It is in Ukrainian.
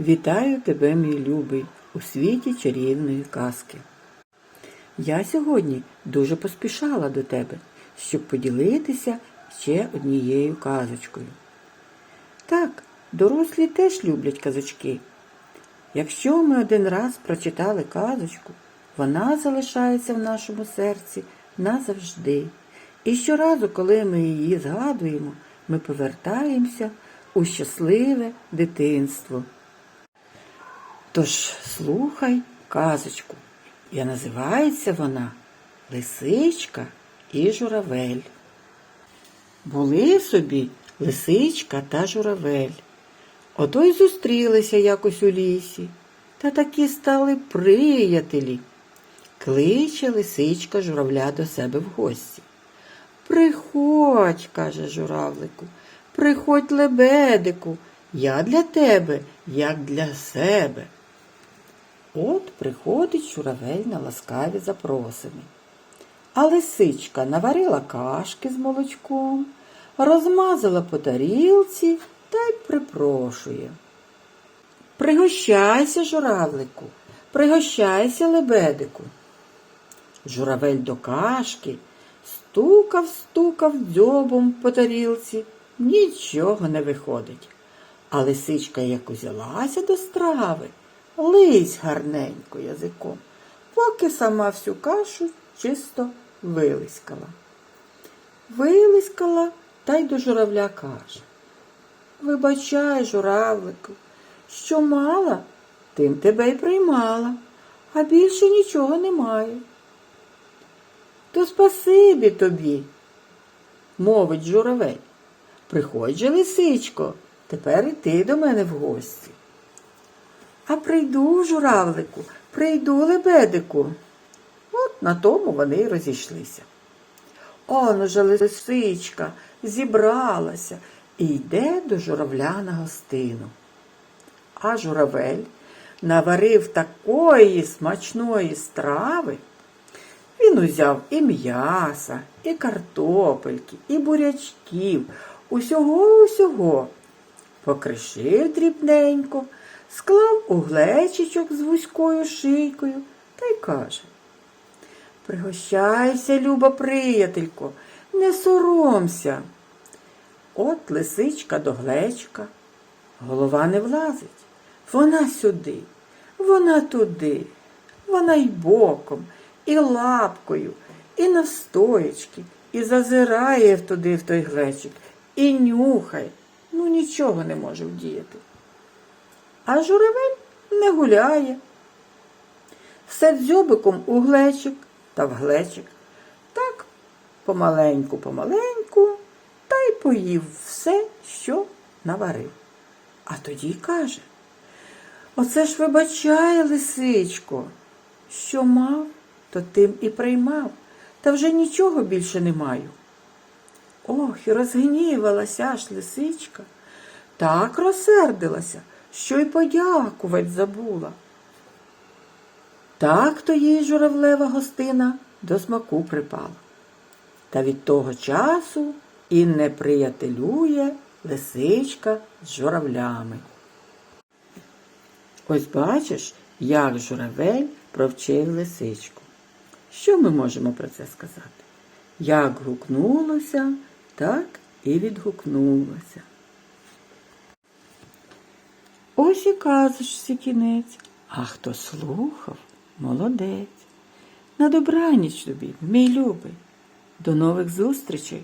Вітаю тебе, мій любий, у світі чарівної казки. Я сьогодні дуже поспішала до тебе, щоб поділитися ще однією казочкою. Так, дорослі теж люблять казочки. Якщо ми один раз прочитали казочку, вона залишається в нашому серці назавжди. І щоразу, коли ми її згадуємо, ми повертаємося у щасливе дитинство. Тож слухай казочку. І називається вона Лисичка і журавель. Були собі лисичка та журавель. Ото й зустрілися якось у лісі, та такі стали приятелі. Кличе лисичка журавля до себе в гості. Приходь, каже журавлику, приходь лебедику, я для тебе, як для себе. От приходить журавель на ласкаві запросини. А лисичка наварила кашки з молочком, розмазала по тарілці та й припрошує. Пригощайся, журавлику, пригощайся, лебедику. Журавель до кашки стукав, стукав дзьобом по тарілці, нічого не виходить. А лисичка як узялася до страви, лись гарненько язиком, поки сама всю кашу чисто вилискала. Вилискала та й до журавля каже. Вибачай, журавлику, що мала, тим тебе й приймала, а більше нічого немає. То спасибі тобі, мовить журавель. Приходь же, лисичко, тепер і ти до мене в гості. А прийду, журавлику, прийду лебедику. От на тому вони й розійшлися. Он уже лисичка зібралася і йде до журавля на гостину. А журавель наварив такої смачної страви. Він узяв і м'яса, і картопельки, і бурячків, усього усього. Покришив дрібненько, склав у глечичок з вузькою шийкою та й каже Пригощайся, люба приятелько, не соромся. От лисичка до глечка, голова не влазить. Вона сюди, вона туди, вона й боком, і лапкою, і навстоячки, і зазирає туди в той глечик, і нюхає. Ну нічого не може вдіяти. А журавель не гуляє. Все дзьобиком у глечик та в глечик. Так помаленьку, помаленьку, та й поїв все, що наварив. А тоді каже, оце ж вибачає, лисичко, що мав, то тим і приймав, та вже нічого більше не маю. Ох, і розгнівалася аж лисичка, так розсердилася, що й подякувать забула. Так то їй журавлева гостина до смаку припала. Та від того часу і не приятелює лисичка з журавлями. Ось бачиш, як журавель провчив лисичку. Що ми можемо про це сказати? Як гукнулося, так і відгукнулося. Ось і казочці кінець, а хто слухав, молодець. На добраніч тобі, мій любий. До нових зустрічей!